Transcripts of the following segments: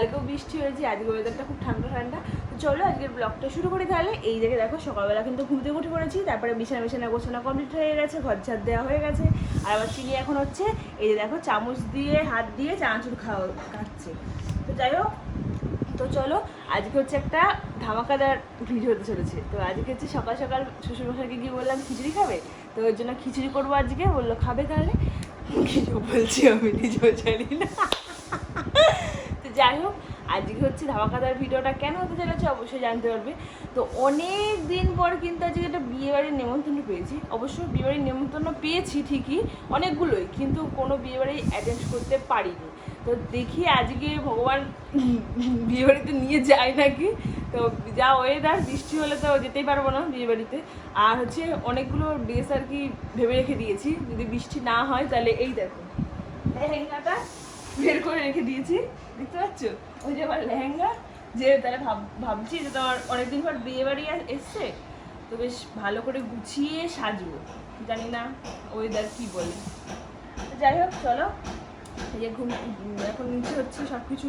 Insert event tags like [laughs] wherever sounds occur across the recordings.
কালকেও বৃষ্টি হয়েছে আজকে ওয়েদারটা খুব ঠান্ডা ঠান্ডা। তো চলো আজকের ব্লগটা শুরু করি তাহলে। এই জায়গায় দেখো, সকালবেলা কিন্তু ঘুম থেকে উঠে পড়েছি, তারপরে বিছানা বিছানা গোছানো কমপ্লিট হয়ে গেছে, ঘর ঝাড় দেওয়া হয়ে গেছে। আর আবার চিনি এখন হচ্ছে, এই যে দেখো, চামচ দিয়ে, হাত দিয়ে চানাচুর খাওয়া কাটছে তো যাই হোক, তো চলো, আজকে হচ্ছে একটা ধামাকাদার ভিডিও হতে চলেছে। তো আজকে হচ্ছে সকাল সকাল শ্বশুরমশাইকে গিয়ে বললাম, খিচুড়ি খাবে? তো ওর জন্য খিচুড়ি করব আজকে, বলল, খাবে তাহলে? কিছু বলছি, আমি নিজেও জানি না। যাই হোক, আজকে হচ্ছে ধামাকাদার ভিডিওটা কেন হতে চলেছে অবশ্যই জানতে পারবে। তো অনেক দিন পর কিন্তু আজকে একটা বিয়েবাড়ির নেমন্তন্ন পেয়েছি। অবশ্য বিয়েবাড়ির নেমন্তন্ন পেয়েছি ঠিকই, অনেকগুলোই, কিন্তু কোনো বিয়েবাড়ি অ্যাটেন্ড করতে পারিনি। তো দেখি আজকে ভগবান বিয়েবাড়িতে নিয়ে যায় নাকি। তো যা ওয়েদার বৃষ্টি হলে তো যেতেই পারব না বিয়েবাড়িতে। আর হচ্ছে অনেকগুলো ড্রেস আর কি ভেবে রেখে দিয়েছি। যদি বৃষ্টি না হয় তাহলে এই দেখো, লেহেঙ্গাটা বের করে রেখে দিয়েছি। দেখতে পাচ্ছ? ওই যে আমার লেহেঙ্গা যে তাহলে ভাব ভাবছি যে তোমার অনেকদিন পর বিয়ে বাড়ি এসছে তো বেশ ভালো করে গুছিয়ে সাজবো। জানি না ওয়েদার কি বলে। যাই হোক চলো। এই যে ঘুম এখন নিচে হচ্ছে সব কিছু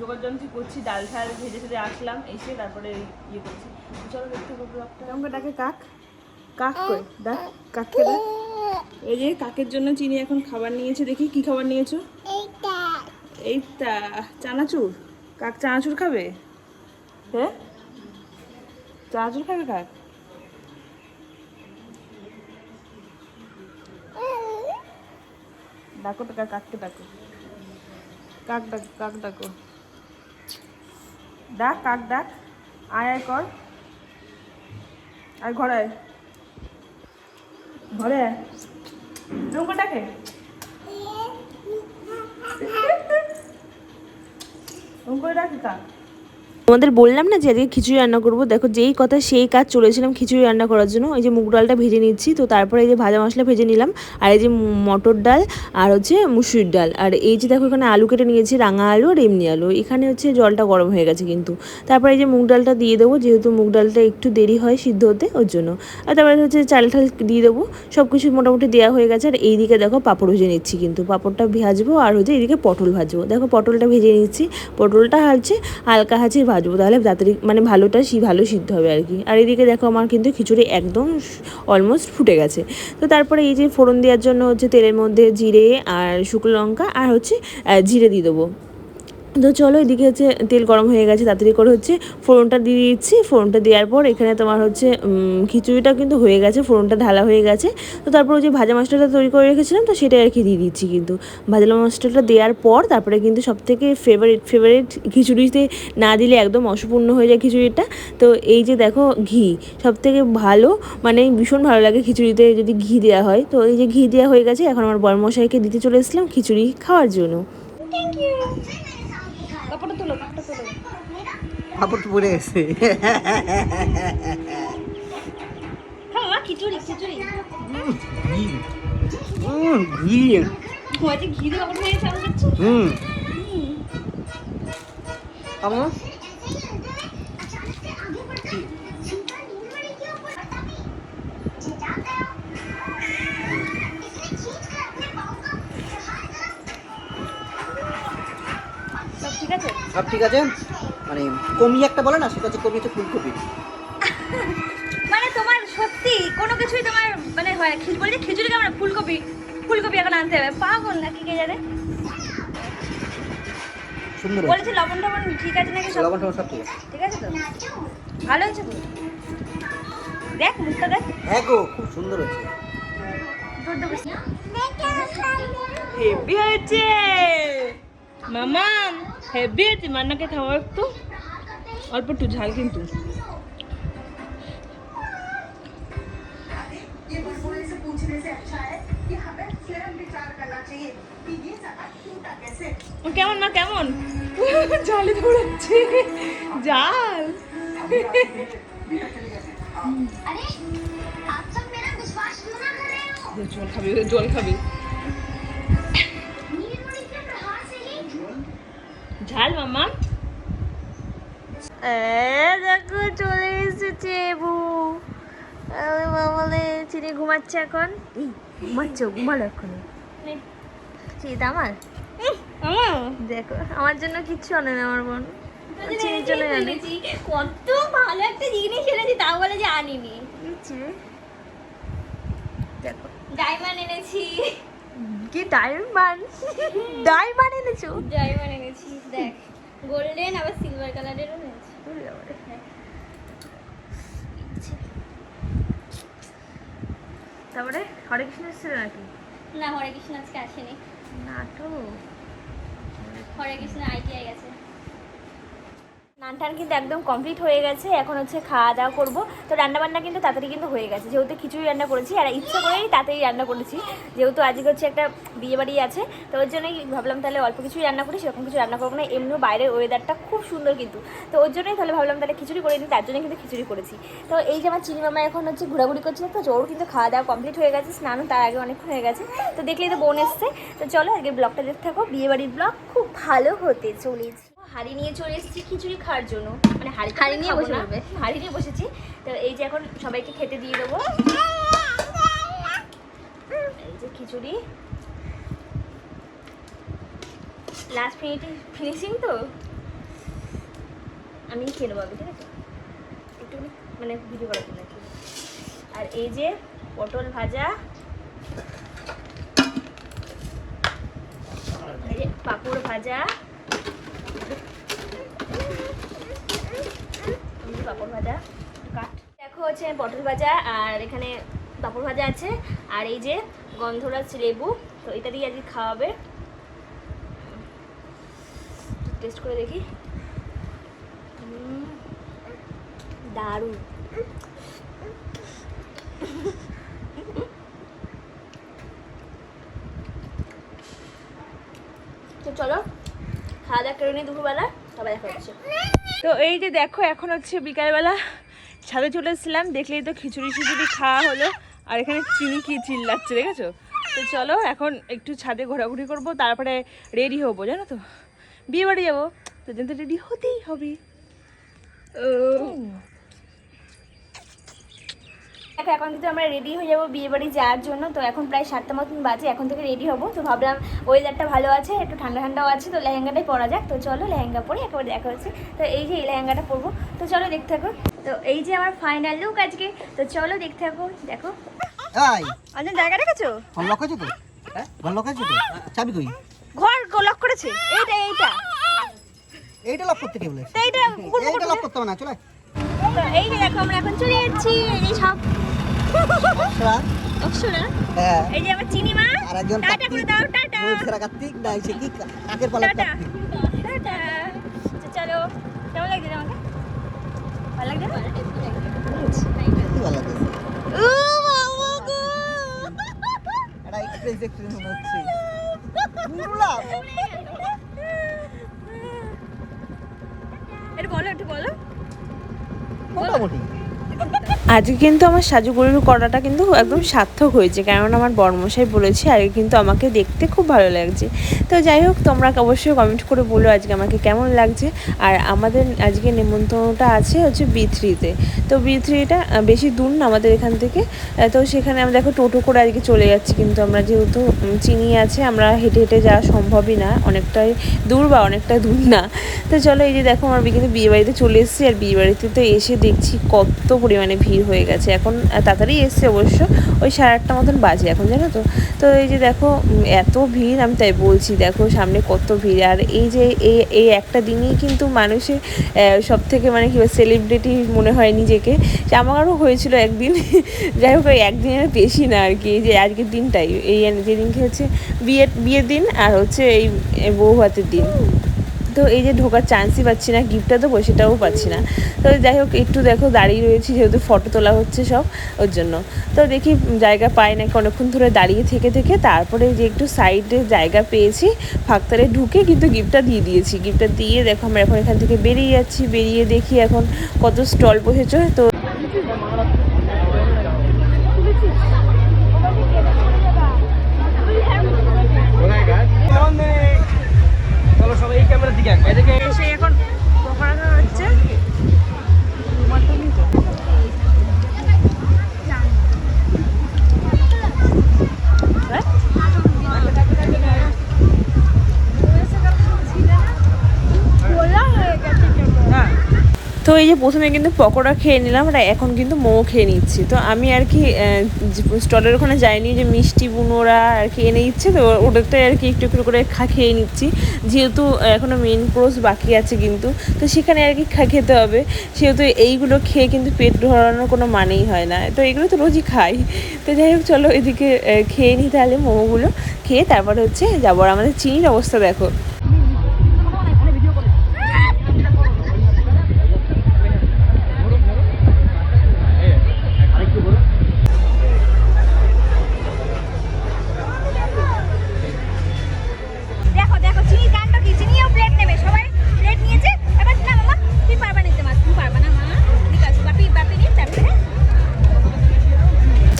যোগাযন্ত্রী করছি ডাল ঠাল ভেজে ভেজে আসলাম এসে তারপরে ইয়ে করছি। চলো দেখতে হবে ব্লগটা ডাকে কাক। কাক কই? ডাক কাককে ডাক। এই যে কাকের জন্য চিনি এখন খাবার নিয়েছে দেখি কি খাবার নিয়েছো? এইটা চানাচুর? কাক চানাচুর খাবে? হ্যাঁ? চানাচুর খাবে কাক? ডাকো কাক, কাককে ডাকো। কাক ডাক, কাক ডাকো। ডাক, কাক ডাক। আয় আয় কর। আয় ঘরে আয়। ঘরে আয়। রুমকো ডাকে রুমকো ডাকে কাক তোমাদের বললাম না যে আজকে খিচুড়ি রান্না করব? দেখো যেই কথা সেই কাজ চলেছিলাম খিচুড়ি রান্না করার জন্য। ওই যে মুগ ডালটা ভেজে নিচ্ছি, তো তারপরে এই যে ভাজা মশলা ভেজে নিলাম, আর এই যে মটর ডাল আর হচ্ছে মুসুরির ডাল। আর এই যে দেখো এখানে আলু কেটে নিয়েছি, রাঙা আলু আর এমনি আলু। এখানে হচ্ছে জলটা গরম হয়ে গেছে কিন্তু। তারপরে এই যে মুগ ডালটা দিয়ে দেবো, যেহেতু মুগ ডালটা একটু দেরি হয় সিদ্ধ হতে, ওর জন্য। আর তারপরে হচ্ছে চাল ঠাল দিয়ে দেবো সব কিছু মোটামুটি দেওয়া হয়ে গেছে। আর এইদিকে দেখো পাঁপড় ভেজে নিচ্ছি কিন্তু। পাঁপড়টা ভাজবো আর হচ্ছে এইদিকে পটল ভাজবো। দেখো পটলটা ভেজে নিচ্ছি। পটলটা হচ্ছে হালকা হাঁচি ভাজবো, তাহলে তাড়াতাড়ি মানে ভালোটা সি ভালো সিদ্ধ হবে আর কি। আর এদিকে দেখো আমার কিন্তু খিচুড়ি একদম অলমোস্ট ফুটে গেছে। তো তারপরে এই যে ফোড়ন দেওয়ার জন্য হচ্ছে তেলের মধ্যে জিরে আর শুকনো লঙ্কা আর হচ্ছে জিরে দিয়ে দেবো। তো চলো এদিকে হচ্ছে তেল গরম হয়ে গেছে, তাড়াতাড়ি করে হচ্ছে ফোড়নটা দিয়ে দিচ্ছি। ফোড়নটা দেওয়ার পর এখানে তোমার হচ্ছে খিচুড়িটা কিন্তু হয়ে গেছে, ফোড়নটা ঢালা হয়ে গেছে। তো তারপর ওই যে ভাজা মাছটা তৈরি করে রেখেছিলাম, তো সেটাই আর কি দিয়ে দিচ্ছি কিন্তু। ভাজা মাছটা দেওয়ার পর তারপরে কিন্তু সব থেকে ফেভারিট ফেভারিট খিচুড়িতে না দিলে একদম অসম্পূর্ণ হয়ে যায় খিচুড়িটা। তো এই যে দেখো ঘি সব থেকে ভালো মানে ভীষণ ভালো লাগে খিচুড়িতে যদি ঘি দেওয়া হয়। তো এই যে ঘি দেওয়া হয়ে গেছে, এখন আমার বরমশাইকে দিতে চলে এসেছিলাম খিচুড়ি খাওয়ার জন্য। তোলো তোলো। কাপড় তো পরে গেছে। খিচুড়ি খিচুড়ি। ঘি। ঘি। দিয়ে কাপড় হুম। আমার আছে? সব ঠিক আছে? মানে কমি একটা বলে না সেটা হচ্ছে কমি হচ্ছে ফুলকপি। মানে তোমার সত্যি কোনো কিছুই তোমার মানে হয় খিচ বলি খিচুড়ি কেমন? ফুলকপি। ফুলকপি এখন আনতে হবে। পাগল নাকি কে জানে? সুন্দর বলেছে লবণ টবণ ঠিক আছে নাকি সব? লবণ টবণ সব ঠিক আছে। ঠিক আছে তো? ভালো হয়েছে তো? দেখ মুখটা দেখ। হ্যাঁ গো খুব সুন্দর হয়েছে। হেভি হয়েছে। মামা হেভি আছে মান্নাকে খাওয়া একটু। অল্প একটু ঝাল কিন্তু। কেমন [laughs] না কেমন? জালে দৌড়াচ্ছে জাল জল খাবি জল খাবি। ঝাল মামা। দেখো চলে এসেছে বউ আরে চিনি ঘুমাচ্ছে এখন। ঘুমাচ্ছ ঘুমালো এখন চিত আমার? দেখো আমার জন্য কিচ্ছু আনে না আমার বোন। জন্য আনে। কত ভালো একটা জিনিস এনেছি তাও বলে যে আনিনি। দেখো। ডায়মন্ড এনেছি। কি ডায়মন্ড? ডায়মন্ড এনেছো? ডায়মন্ড এনেছি। গোল্ডেন আবার সিলভার কালারেরও রয়েছে। তারপরে হরে কৃষ্ণ এসেছিল নাকি? না হরে কৃষ্ণ আজকে আসেনি। নাটক। হরে কৃষ্ণ আইটিআই গেছে। স্নান টান কিন্তু একদম কমপ্লিট হয়ে গেছে। এখন হচ্ছে খাওয়া দাওয়া করব। তো রান্নাবান্না কিন্তু তাড়াতাড়ি কিন্তু হয়ে গেছে। যেহেতু খিচুড়ি রান্না করেছি, আর ইচ্ছা করেই তাড়াতাড়ি রান্না করেছি। যেহেতু আজকে হচ্ছে একটা বিয়ে বাড়ি আছে, তো ওর জন্যই ভাবলাম তাহলে অল্প কিছুই রান্না করি, সেরকম কিছু রান্না করব না। এমনিও বাইরের ওয়েদারটা খুব সুন্দর কিন্তু। তো ওর জন্যই তাহলে ভাবলাম তাহলে খিচুড়ি করে নিই, তার জন্য কিন্তু খিচুড়ি করেছি। তো এই যে আমার চিনি মামা এখন হচ্ছে ঘোরাঘুরি করছে তো ওর কিন্তু খাওয়া দাওয়া কমপ্লিট হয়ে গেছে, স্নানও তার আগে অনেকক্ষণ হয়ে গেছে। তো দেখলেই তো বোন এসছে। তো চলো আজকে ব্লগটা দেখতে থাকো। বিয়ে বাড়ির ব্লগ খুব ভালো হতে চলেছে। হাড়ি নিয়ে চলে এসেছি খিচুড়ি খাওয়ার জন্য। মানে হাড়ি হাড়ি নিয়ে বসে পড়বে হাড়ি নিয়ে বসেছি। তো এই যে এখন সবাইকে খেতে দিয়ে দেবো। এই যে খিচুড়ি। লাস্ট মিনিটে ফিনিশিং তো? আমি খেয়ে নেব আগে ঠিক আছে? একটু মানে ভিডিও করার জন্য। আর এই যে পটল ভাজা। এই যে পাঁপড় ভাজা এই যে পাঁপড় ভাজা কাট দেখো হচ্ছে পটল ভাজা আর এখানে পাঁপড় ভাজা আছে। আর এই যে গন্ধরাজ লেবু, তো এটা দিয়ে আজকে খাওয়াবে। টেস্ট করে দেখি। দারুণ। তো চলো, খাওয়া দাওয়া করে নিই দুপুরবেলা তবে দেখা হচ্ছে। তো এই যে দেখো এখন হচ্ছে বিকালবেলা ছাদে চলে এসেছিলাম দেখলেই তো খিচুড়ি খিচুড়ি খাওয়া হলো আর এখানে চিনি কি চিল্লাচ্ছে দেখেছ? তো চলো এখন একটু ছাদে ঘোরাঘুরি করব তারপরে রেডি হব জানো তো? বিয়ে বাড়ি যাব তো রেডি হতেই হবে। দেখো এখন কিন্তু আমরা রেডি হয়ে যাব বিয়ে বাড়ি যাওয়ার জন্য। তো এখন প্রায় সাতটা মতন বাজে এখন থেকে রেডি হব। তো ভাবলাম ওয়েদারটা ভালো আছে একটু ঠান্ডা ঠান্ডাও আছে তো লেহেঙ্গাটাই পরা যাক। তো চলো লেহেঙ্গা পরে একেবারে দেখা হচ্ছে। তো এই যে এই লেহেঙ্গাটা পরবো। তো চলো দেখতে থাকো। তো এই যে আমার ফাইনাল লুক আজকে। তো চলো দেখতে থাকো দেখো। এই। জায়গা রেখেছো? ফোন লক আছে তো? ফোন লক আছে তো? চাবি কই? ঘর লক করেছে? এইটা এইটা। এইটা লক করতে কে বলেছে? এইটা এইটা লক করতে না চলে এই যে দেখো আমরা এখন চলে যাচ্ছি। এই সব হ্যাঁ। এই যে আমার চিনি মা। আর একজন টাটা করে দাও টাটা। মহিষেরা কার্তিক না সে কি কাকের পালা টাটা। টাটা। চলো। কেমন লাগছে আমাকে? ভালো লাগছে? ভালো লাগে ও বাবা গো! এটা এক্সপ্রেস এক্সপ্রেস হচ্ছে। বুবলা একটু বলো একটু বলো। মোটামুটি। আজকে কিন্তু আমার সাজুগুরু করাটা কিন্তু একদম সার্থক হয়েছে কারণ আমার বর্মশাই বলেছে আজকে কিন্তু আমাকে দেখতে খুব ভালো লাগছে। তো যাই হোক, তোমরা অবশ্যই কমেন্ট করে বলো আজকে আমাকে কেমন লাগছে। আর আমাদের আজকে নেমন্তন্নটা আছে হচ্ছে বি থ্রিতে তো। বি থ্রিটা বেশি দূর না আমাদের এখান থেকে। তো সেখানে আমরা দেখো টোটো করে আজকে চলে যাচ্ছি, কিন্তু আমরা যেহেতু চিনি আছে, আমরা হেঁটে হেঁটে যাওয়া সম্ভবই না। অনেকটাই দূর বা অনেকটা দূর না। তো চলো এই যে দেখো, আমার কিন্তু বিয়ে বাড়িতে চলে এসেছি, আর বিয়ে বাড়িতে তো এসে দেখছি কত পরিমাণে ভিড় হয়ে গেছে। এখন তাড়াতাড়ি এসছে অবশ্য। ওই সাড়ে আটটা মতন বাজে এখন, জানো তো? তো এই যে দেখো এত ভিড়, আমি তাই বলছি, দেখো সামনে কত ভিড়। আর এই যে, এই এই একটা দিনই কিন্তু মানুষের সব থেকে মানে কি সেলিব্রিটি মনে হয় নিজেকে। যে আমারও হয়েছিল একদিন, [laughs] যাই হোক, ওই একদিনের বেশি না আর কি। এই যে আজকের দিনটাই, এই যেদিনকে হচ্ছে বিয়ের বিয়ের দিন আর হচ্ছে এই বউ ভাতের দিন। তো এই যে ঢোকার চান্সই পাচ্ছি না গিফটটা তো সেটাও পাচ্ছি না। তো যাই হোক, একটু দেখো, দাঁড়িয়ে রয়েছি, যেহেতু ফটো তোলা হচ্ছে সব, ওর জন্য। তো দেখি, জায়গা পায় না, অনেকক্ষণ ধরে দাঁড়িয়ে থেকে থেকে তারপরে যে একটু সাইডে জায়গা পেয়েছি, ফাঁকতারে ঢুকে কিন্তু গিফটটা দিয়ে দিয়েছি। গিফটটা দিয়ে দেখো, আমরা এখন এখান থেকে বেরিয়ে যাচ্ছি, বেরিয়ে দেখি এখন কত স্টল বসেছ, তো এই যে প্রথমে কিন্তু পকোড়া খেয়ে নিলাম, আর এখন কিন্তু মোমো খেয়ে নিচ্ছি। তো আমি আর কি স্টলের ওখানে যাইনি যে মিষ্টি বুনোরা আর কি এনে দিচ্ছে, তো ওটাতে আর কি একটু একটু করে খা খেয়ে নিচ্ছি। যেহেতু এখনও মেন কোর্স বাকি আছে কিন্তু, তো সেখানে আর কি খা খেতে হবে। সেহেতু এইগুলো খেয়ে কিন্তু পেট ধরানোর কোনো মানেই হয় না। তো এগুলো তো রোজই খাই। তো যাই হোক, চলো এদিকে খেয়ে নিই তাহলে মোমোগুলো। খেয়ে তারপর হচ্ছে যাব। আমাদের চিনির অবস্থা দেখো।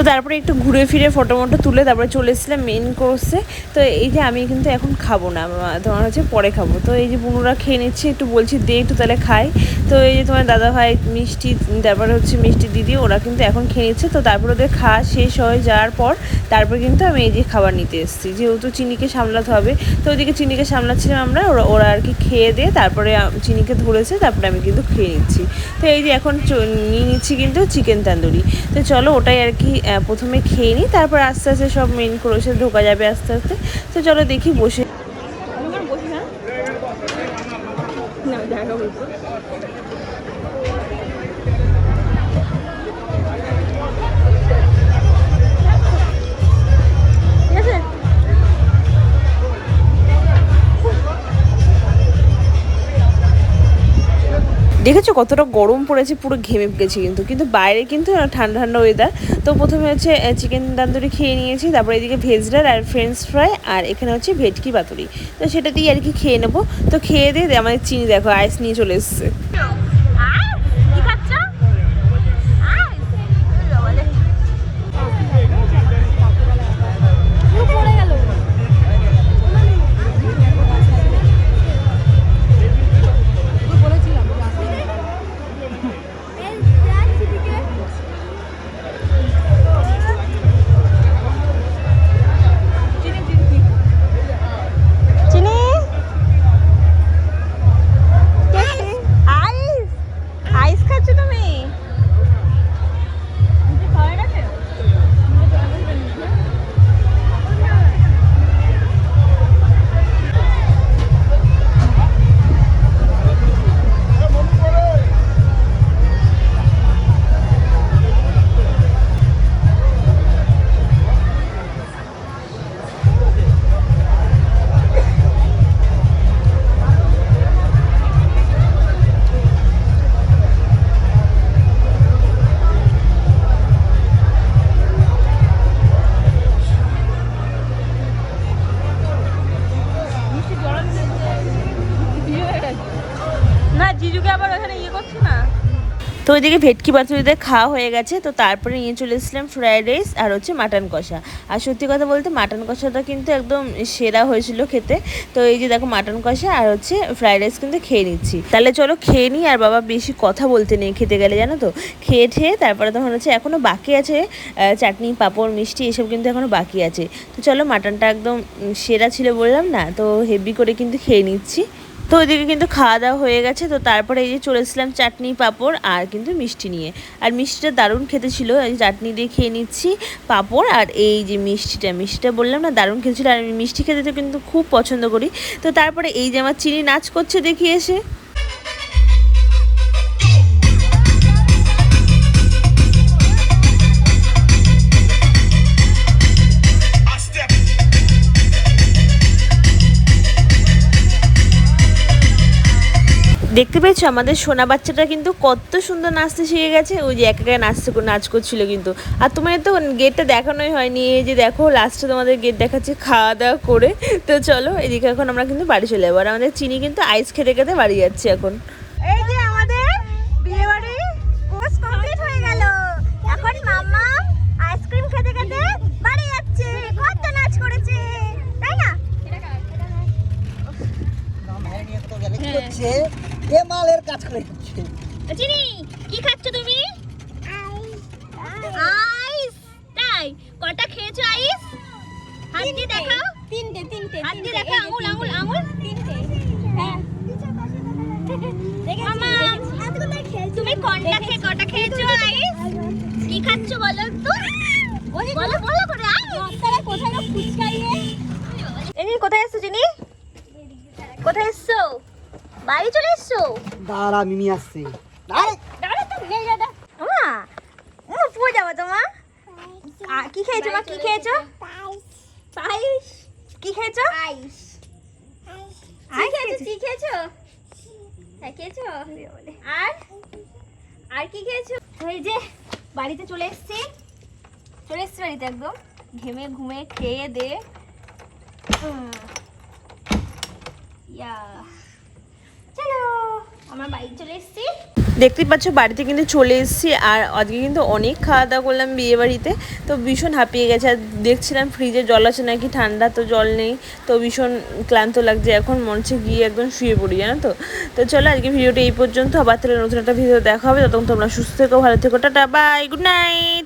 তো তারপরে একটু ঘুরে ফিরে ফটো মটো তুলে তারপরে চলে এসেছিলাম মেন কোর্সে তো এই যে আমি কিন্তু এখন খাব না তোমার হচ্ছে পরে খাব। তো এই যে বুনুরা খেয়ে নিচ্ছে, একটু বলছি দে একটু তাহলে খাই। তো এই যে তোমার দাদা ভাই মিষ্টি, তারপরে হচ্ছে মিষ্টি দিদি, ওরা কিন্তু এখন খেয়ে নিচ্ছে। তো তারপরে ওদের খাওয়া শেষ হয়ে যাওয়ার পর তারপর কিন্তু আমি এই যে খাবার নিতে এসেছি। যেহেতু চিনিকে সামলাতে হবে, তো ওইদিকে চিনিকে সামলাচ্ছিলাম আমরা, ওরা ওরা আর কি খেয়ে দিয়ে তারপরে চিনিকে ধরেছে, তারপরে আমি কিন্তু খেয়ে নিচ্ছি। তো এই যে এখন নিয়ে নিচ্ছি কিন্তু চিকেন তান্দুরি। তো চলো ওটাই আর কি প্রথমে খেয়ে নিই, তারপর আস্তে আস্তে সব মেন ক্রোশে ঢোকা যাবে আস্তে আস্তে। তো চলো দেখি বসে দেখেছ কতটা গরম পড়েছে? পুরো ঘেমে গেছে কিন্তু। কিন্তু বাইরে কিন্তু ঠান্ডা ঠান্ডা ওয়েদার তো প্রথমে হচ্ছে চিকেন তান্দুরি খেয়ে নিয়েছি, তারপরে এদিকে ভেজ ডাল আর ফ্রেঞ্চ ফ্রাই আর এখানে হচ্ছে ভেটকি পাতুরি। তো সেটা দিয়ে আর কি খেয়ে নেব। তো খেয়ে দিয়ে আমাদের চিনি দেখো আইস নিয়ে চলে এসছে। ওইদিকে ভেটকি পাতুরিতে খাওয়া হয়ে গেছে, তো তারপরে নিয়ে চলে এসেছিলাম ফ্রায়েড রাইস আর হচ্ছে মাটন কষা। আর সত্যি কথা বলতে মাটন কষাটা কিন্তু একদম সেরা হয়েছিল খেতে। তো এই যে দেখো মাটন কষা আর হচ্ছে ফ্রায়েড রাইস কিন্তু খেয়ে নিচ্ছি। তাহলে চলো খেয়ে নিই আর বাবা বেশি কথা বলতে নেই খেতে গেলে, জানো তো? খেয়ে ঠেয়ে তারপরে তখন হচ্ছে এখনও বাকি আছে চাটনি, পাঁপড়, মিষ্টি এসব কিন্তু এখনও বাকি আছে। তো চলো মাটনটা একদম সেরা ছিল বললাম না, তো হেভি করে কিন্তু খেয়ে নিচ্ছি। তো ওইদিকে কিন্তু খাওয়া দাওয়া হয়ে গেছে। তো তারপরে এই যে চলে এসেছিলাম চাটনি পাঁপড় আর কিন্তু মিষ্টি নিয়ে। আর মিষ্টিটা দারুণ খেতে ছিল। এই চাটনি দিয়ে খেয়ে নিচ্ছি পাঁপড় আর এই যে মিষ্টিটা। মিষ্টিটা বললাম না, দারুণ খেতে ছিল। আর আমি মিষ্টি খেতে তো কিন্তু খুব পছন্দ করি। তো তারপরে এই যে আমার চিনি নাচ করছে দেখি এসে। দেখতে পেয়েছ? আমাদের সোনা বাচ্চাটা কিন্তু কত সুন্দর নাচতে শিখে গেছে। ওই যে একা একা নাচতে নাচ করছিল কিন্তু। আর তোমাদের তো গেটটা দেখানোই হয়নি। এই যে দেখো লাস্টে তোমাদের গেট দেখাচ্ছে খাওয়া দাওয়া করে। তো চলো, এদিকে এখন আমরা কিন্তু বাড়ি চলে যাব। আর আমাদের চিনি কিন্তু আইস খেতে খেতে বাড়ি যাচ্ছি এখন। এই যে খাচ্ছ বলো তো? বলো বলো। করে আপনারা কোথায় না ফুচকাইয়ে এনি কোথায় এসছো জিনি? কোথায় এসছো? বাড়ি চলে এসছো? দাঁড়া মিমি আসছে। দাঁড়া। তো নেই দাদা মা ও পুজো যাব তোমা আ, কি খেয়েছো মা? কি খেয়েছো? পায়েস। কি খেয়েছো? আইস আইস খেয়েছো? কি খেয়েছো? হ্যাঁ খেয়েছো? আর? আর কি খেয়েছো? ওই যে বাড়িতে চলে এসছি। চলে এসছি বাড়িতে একদম। ঘেমে ঘুমে খেয়ে দে। আমার বাড়ি চলে এসেছি। দেখতেই পাচ্ছ, বাড়িতে কিন্তু চলে এসেছি। আর আজকে কিন্তু অনেক খাওয়া দাওয়া করলাম বিয়ে বাড়িতে তো ভীষণ হাঁপিয়ে গেছে। আর দেখছিলাম ফ্রিজে জল আছে নাকি, ঠান্ডা তো জল নেই। তো ভীষণ ক্লান্ত লাগছে। এখন মনছে গিয়ে একদম শুয়ে পড়ি, জানো তো? তো চলো আজকে ভিডিওটা এই পর্যন্ত। আবার তাহলে নতুন একটা ভিডিও দেখা হবে। তখন তোমরা সুস্থ থেকো, ভালো থেকো। Tata, bye, good night.